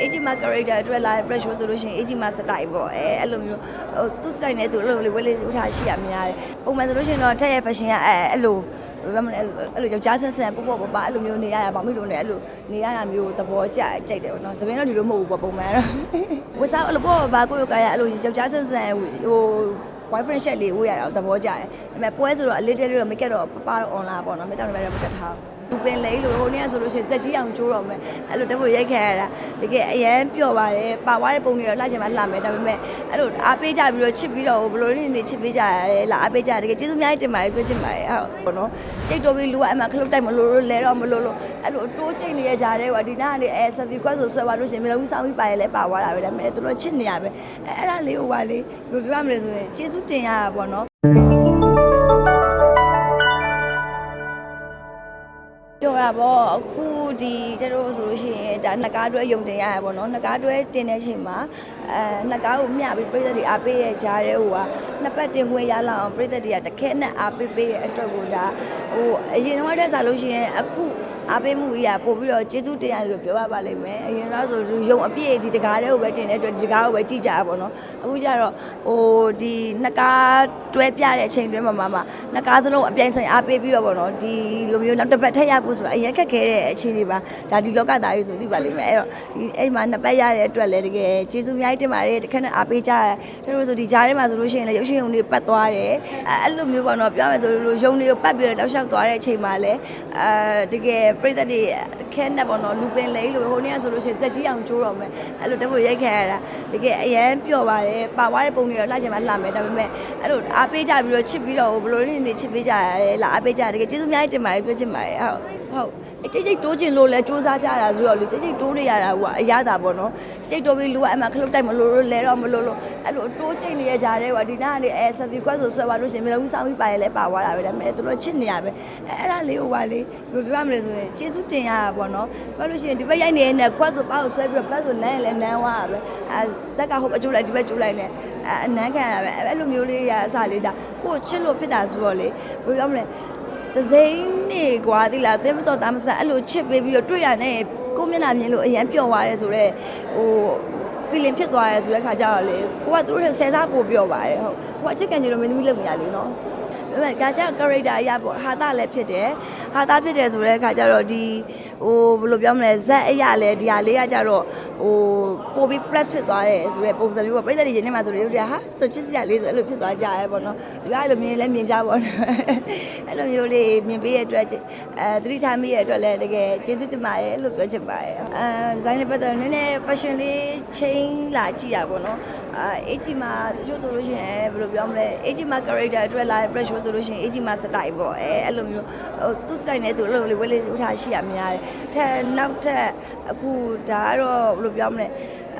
AG မှာ character အတွက်လာတဲ့ pressure ဆိုလို့ရှိရင် AG မှာ style ပေါ့အဲအဲ့လိုမျိုးဟိုသူ style နဲ့သူအဲ့လိုလေးဝက်လေးဥထားရှိရများတယ်ပုံမှန်ဆိုလို့ရှိရင်တော့ထက်ရဲ့ fashion ကအဲအဲ့လိုဘယ်လိုမလဲအဲ့လိုယောက်ျားဆန်းဆန်းပေါ့ပေါ့ပါပါအဲ့လိုမျိုးနေရတာဗောမိလို့နေအဲ့လိုနေရတာမျိုးသဘောကျကြိုက်တယ်ပေါ့နော်သပင်းတော့ဒီလိုမဟုတ်ဘူးပေါ့ပုံမှန်တော့ဝတ်စားအဲ့လိုပေါ့ပါကိုယ့်ရဲ့ကာယအဲ့လိုယောက်ျားဆန်းဆန်းဟို boyfriend shot လေးဝေးရတာသဘောကျတယ်ဒါပေမဲ့ပွဲဆိုတော့အလေးတဲလေးတော့မကက်တော့ပပတော့ online ပေါ့နော်မတောင်းလည်းပဲမကက်ထားဘူး လူပင်လေးလို့ဟိုနေ့ကဆိုလို့ရှိရင်တက်ကြီးအောင်ကျိုးတော့မယ်အဲ့လိုတက်ဖို့ရိုက်ခဲရတာတကယ်အရန်ပျော့ပါတယ်ပါသွားတဲ့ပုံတွေတော့လှချင်မှလှမယ်ဒါပေမဲ့အဲ့လိုအားပေးကြပြီးတော့ချစ်ပြီးတော့ဘလို့နေနေချစ်ပေးကြရတယ်လားအားပေးကြတယ်တကယ်ကျေးဇူးအများကြီးတင်ပါတယ်ပြောချင်ပါတယ်အဲ့ပေါ့နော်တိတ်တော်ပြီးလူကအမှခလုတ်တိုက်မလို့လို့လဲတော့မလို့လို့အဲ့လိုတိုးချိန်နေရကြတယ်ကွာဒီနားကနေအဲဆဗီကွက်ဆိုဆွဲသွားလို့ရှိရင်မျိုးလုံးစောင်းပြီးပါရလဲပါသွားတာပဲဒါပေမဲ့သူတို့ချစ်နေရပဲအဲအဲ့ဒါလေးဟိုပါလေဘယ်လိုပြောရမလဲဆိုရင်ကျေးဇူးတင်ရတာပေါ့နော် တာပေါ့အခုဒီကျတို့ဆိုလို့ရှိရင်ဒါနှစ်ကားတွဲယုံတင်ရရပေါ့နော်နှစ်ကားတွဲတင်တဲ့အချိန်မှာအဲနှစ်ကားကိုမျှပြီးပြည်သက်တွေအားပေးရဲ့ကြားတဲ့ဟိုကနှစ်ပတ်တင်ခွင့်ရလောက်အောင်ပြည်သက်တွေကတခဲနဲ့အားပေးပေးရဲ့အတွက်ကိုဒါဟိုအရင်တော့တက်စားလို့ရှိရင်အခု အားပေးမှုကြီးကပို့ပြီးတော့ကျေးဇူးတင်ရတယ်လို့ပြောရပါလိမ့်မယ်အရင်တော့ဆိုယုံအပြည့်ဒီတကားတဲ့ကိုပဲတင်တဲ့အတွက်ဒီတကားကိုပဲကြည့်ကြရပါတော့အခုကျတော့ဟိုဒီနှစ်ကားတွဲပြတဲ့အချိန်တွဲမှာမှာနှစ်ကားစလုံးအပြိုင်ဆိုင်အားပေးပြီးတော့ပေါ့နော်ဒီလိုမျိုးနောက်တစ်ပတ်ထက်ရဖို့ဆိုတာအရင်ခက်ခဲတဲ့အချိန်တွေပါဒါဒီလောကသားကြီးဆိုသိပါလိမ့်မယ်အဲ့တော့ဒီအဲ့မှာနှစ်ပတ်ရတဲ့အတွက်လည်းတကယ်ကျေးဇူးအများကြီးတင်ပါတယ်တခက်နဲ့အားပေးကြတယ်သူတို့ဆိုဒီကြားထဲမှာဆိုလို့ရှိရင်လည်းရုပ်ရှင်ရုံတွေပတ်သွားတယ်အဲ့အဲ့လိုမျိုးပေါ့နော်ပြောမယ်ဆိုလို့ရုံတွေကိုပတ်ပြီးတော့တောက်လျှောက်သွားတဲ့အချိန်မှာလည်းအဲတကယ်ပြိသက်တွေတခဲနဲ့ပေါ့နော်လူပင်လေးလို့ဟိုနေ့ကဆိုလို့ရှိရင်တက်ကြီးအောင်ကျိုးတော့မယ်အဲ့လိုတက်ဖို့ရိုက်ခဲရတာတကယ်အရန်ပျော့ပါတယ်ပါသွားတဲ့ပုံတွေတော့လှချင်မှလှမယ်ဒါပေမဲ့အဲ့လိုအားပေးကြပြီးတော့ချစ်ပြီးတော့ဘလို့နေနေချစ်ပေးကြရတယ်လားအားပေးကြတယ်တကယ်ကျေးဇူးအများကြီးတင်ပါတယ်ပြောချင်ပါတယ်ဟုတ် ဟုတ်အတိတ်တိတ်တိုးကျင်လို့လဲစူးစမ်းကြတာဆိုတော့လေတိတ်တိတ်တိုးနေရတာဟိုကအရသာပေါ့နော်တိတ်တိုးပြီးလူကအမှခလုတ်တိုက်မလို့လို့လဲတော့မလို့လို့အဲ့လိုတိုးကျင်နေရကြတယ်ကွာဒီနားကနေအဲဆဗီကွက်ဆိုဆွဲသွားလို့ရှိရင်မျိုးလုံးစောင်းပြီးပါရလဲပါသွားတာပဲဒါပေမဲ့သူတို့ချစ်နေရပဲအဲအဲ့ဒါလေးဟိုပါလေဘယ်လိုပြောရမလဲဆိုရင်ကျေးဇူးတင်ရတာပေါ့နော်ပြောလို့ရှိရင်ဒီဘက်ရိုက်နေတဲ့နဲ့ခွက်ဆိုပါကိုဆွဲပြီးတော့ပတ်ဆိုနန်းရင်လည်းနန်းသွားတာပဲအဲဇက်ကဟုတ်အကျိုးလိုက်ဒီဘက်ကျိုးလိုက်နဲ့အဲအနန်းခံရတာပဲအဲ့လိုမျိုးလေးရအစားလေးဒါကိုချစ်လို့ဖြစ်တာဆိုတော့လေဘယ်လိုပြောမလဲ သစိမ်းနေကွာတိလားသင်မတော်သားမဆန်အဲ့လိုချစ်ပေးပြီးတော့တွေ့ရတဲ့ကိုမျက်နှာမြင်လို့အရန်ပျော်သွားတယ်ဆိုတော့ဟို feeling ဖြစ်သွားတယ်ဆိုတဲ့ခါကျတော့လေကိုကသူတို့ဆယ်စားပို့ပျော်ပါတယ်ဟုတ်ကိုကချစ်ကန်ကြလို့မင်းသမီးလုပ်နေရလေနော်ဒါပေမဲ့ဒါကြောင့် character အရာပေါ့ဟာတာလည်းဖြစ်တယ်ဟာတာဖြစ်တယ်ဆိုတဲ့အခါကျတော့ဒီဟိုဘယ်လိုပြောမလဲဇက်အရာလည်းဒီဟာလေးကကျတော့ဟိုပို့ပြီး plus ဖြစ်သွားတယ်ဆိုတဲ့ပုံစံမျိုးပေါ့ပြိဿတွေရင်းနေမှာဆိုတော့ရုပ်တွေကဟာစချစ်စရာလေးဆိုအဲ့လိုဖြစ်သွားကြရဲပေါ့နော်ဒီကအဲ့လိုမြင်လဲမြင်ကြပါတော့အဲ့လိုမျိုးလေးမြင်ပေးရတဲ့အတွက်အဲသတိထားမိရတဲ့အတွက်လည်းတကယ်ကျေးဇူးတင်ပါတယ်လို့ပြောချင်ပါတယ်အဲဒီဇိုင်းနဲ့ပတ်သက်နည်းနည်း fashion လေး change လာကြည့်ရပါတော့အဲ AG မှာတချို့ဆိုလို့ရှိရင်ဘယ်လိုပြောမလဲ AG မှာ character အတွက်လာတဲ့ pressure ဆိုလို့ရှိရင် AG မှာ style ပေါ့အဲအဲ့လိုမျိုးဟိုသူ style နဲ့သူအဲ့လိုလေးဝက်လေးဥထားရှိရများတယ်ထက်နောက်ထပ်အခုဒါကတော့ဘယ်လိုပြောမလဲ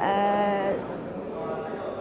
အဲ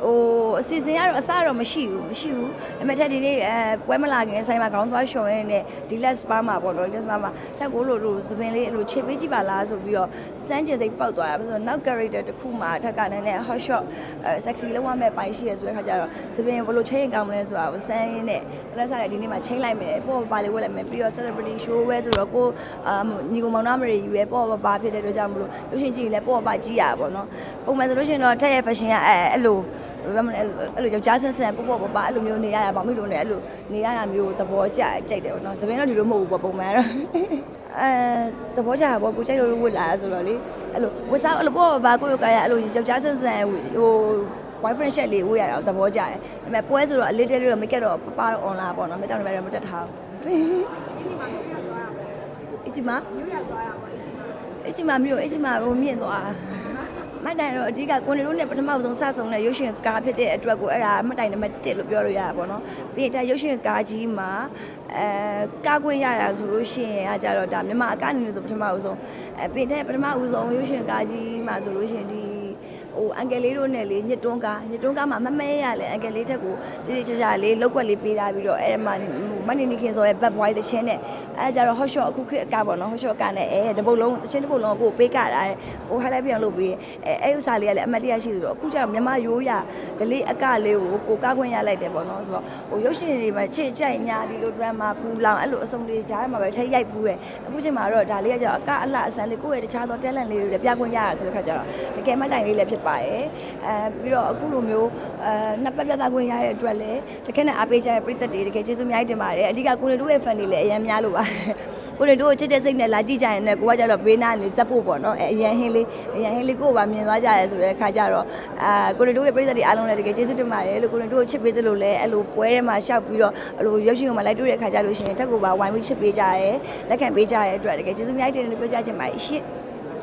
ဟိုအစီအစဉ်ကတော့အစတော့မရှိဘူးမရှိဘူးဒါပေမဲ့ထက်ဒီနေ့အဲပွဲမလာခင်ဆိုင်မှာခေါင်းသွားလျှော်ရင်းနဲ့ဒီလက်စပါမှာပေါ့နော်လက်စပါမှာထက်ကိုလိုလိုသပင်လေးအဲ့လိုခြေပေးကြည့်ပါလားဆိုပြီးတော့စမ်းကျင်စိတ်ပောက်သွားတာဆိုတော့နောက် character တစ်ခုမှာထက်ကနည်းနည်း hot shot အဲ sexy လုံးဝမဲ့ပိုင်းရှိရဆိုတဲ့ခါကျတော့သပင်ဘယ်လိုချိန်ရင်ကောင်းမလဲဆိုတာကိုစမ်းရင်းနဲ့လက်စားလည်းဒီနေ့မှာချိန်လိုက်မယ်ပေါ့ပါလေးဝက်လိုက်မယ်ပြီးတော့ celebrity show ပဲဆိုတော့ကိုအာညီကောင်မောင်နှမတွေယူပဲပေါ့ပါပါဖြစ်တဲ့အတွက်ကြောင့်မလို့လို့ရှင်ကြည့်ရင်လည်းပေါ့ပါကြည့်ရပါဘောနော်ပုံမှန်ဆိုလို့ရှိရင်တော့ထက်ရဲ့ fashion ကအဲအဲ့လို ဘယ်လိုမလဲအဲ့လိုယောက်ျားဆန်းဆန်းပေါ့ပေါ့ပါပါအဲ့လိုမျိုးနေရတာဗောမိလို့နေအဲ့လိုနေရတာမျိုးသဘောကျကြိုက်တယ်ပေါ့နော်သပင်းတော့ဒီလိုမဟုတ်ဘူးပေါ့ပုံမှန်တော့အဲသဘောကျတာပေါ့ကိုကြိုက်လို့ဝတ်လာတာဆိုတော့လေအဲ့လိုဝတ်စားအဲ့လိုပေါ့ပါကိုယ့်ကာယအဲ့လိုယောက်ျားဆန်းဆန်းဟို boyfriend shot လေးဝေးရတာသဘောကျတယ်ဒါပေမဲ့ပွဲဆိုတော့အလေးတဲလေးတော့မကက်တော့ပပတော့ online ပေါ့နော်မတောင်းလည်းမတက်ထားဘူးအကြီးမမြို့ရသွားရပါအကြီးမမြို့အကြီးမဟိုမြင့်သွား မတိုင်တော့အဓိကကိုနေတို့နဲ့ပထမဆုံးစဆုံတဲ့ရုပ်ရှင်ကားဖြစ်တဲ့အတွက်ကိုအဲ့ဒါမတိုင်နံပါတ်1လို့ပြောလို့ရတာပေါ့နော်ပြီးရင်ဒါရုပ်ရှင်ကားကြီးမှာအဲကားခွင့်ရတာဆိုလို့ရှိရင်အကြတော့ဒါမြန်မာအကအနေနဲ့ဆိုပထမဦးဆုံးအဲပြီးတဲ့ပထမဦးဆုံးရုပ်ရှင်ကားကြီးမှာဆိုလို့ရှိရင်ဒီ ဟိုအန်ကယ်လေးတို့နဲ့လေညစ်တွန်းကားညစ်တွန်းကားမှာမမဲရလေအန်ကယ်လေးတက်ကိုတိတိကျကျလေးလောက်ွက်လေးပေးထားပြီးတော့အဲ့ဒီမှာမမနီနီခင်ဆိုရဲ့ bad boy တချင်းနဲ့အဲကြတော့ hot shot အခုခေတ်အကပေါ့နော် hot shot ကနဲ့အဲတပုတ်လုံးတချင်းတပုတ်လုံးကိုပေးကတာတဲ့ဟို highlight ပြန်လုပ်ပြီးအဲအဲ့ဥစားလေးကလည်းအမတ်တရားရှိသလိုအခုကျတော့မြမရိုးရဒလေးအကလေးကိုကိုကားခွင့်ရလိုက်တယ်ပေါ့နော်ဆိုတော့ဟိုရုပ်ရှင်တွေမှာချစ်ကြိုက်ညာဒီလို drama ပူလောင်အဲ့လိုအစုံတွေကြားထဲမှာပဲထိရိုက်ဘူးရဲ့အခုချိန်မှာတော့ဒါလေးကကျတော့အကအလှအစမ်းလေးကိုယ့်ရဲ့တခြားသော talent လေးတွေလည်းပြခွင့်ရရဆိုတဲ့ခါကျတော့တကယ်မှတ်တိုင်လေးလည်းဖြစ်ပါတယ်အဲပြီးတော့အခုလိုမျိုးအဲနှစ်ပတ်ပြသခွင့်ရတဲ့အတွက်လည်းတကယ်နဲ့အားပေးကြတဲ့ပရိသတ်တွေတကယ်ကျေးဇူးအများကြီးတင်ပါတယ်အဓိကကိုနေတို့ရဲ့ fan တွေလည်းအများများလို့ပါကိုနေတို့ကိုချစ်တဲ့စိတ်နဲ့လာကြည့်ကြရင်လည်းကိုကကြတော့ဘေးနားနေဇက်ဖို့ပေါ့နော်အဲအရန်ဟင်းလေးအရန်ဟင်းလေးကိုကပါမြင်သွားကြရဲဆိုတဲ့အခါကျတော့အာကိုနေတို့ရဲ့ပရိသတ်တွေအားလုံးလည်းတကယ်ကျေးဇူးတင်ပါတယ်လို့ကိုနေတို့ကိုချစ်ပေးသလိုလည်းအဲ့လိုပွဲထဲမှာရှောက်ပြီးတော့အဲ့လိုရုပ်ရှင်ကမှလိုက်တွေ့တဲ့အခါကျလို့ရှိရင်တက်ကိုပါဝိုင်းပြီးချစ်ပေးကြရဲလက်ခံပေးကြရဲအတွက်တကယ်ကျေးဇူးအများကြီးတင်တယ်လို့ပြောကြချင်ပါတယ်ရှင့်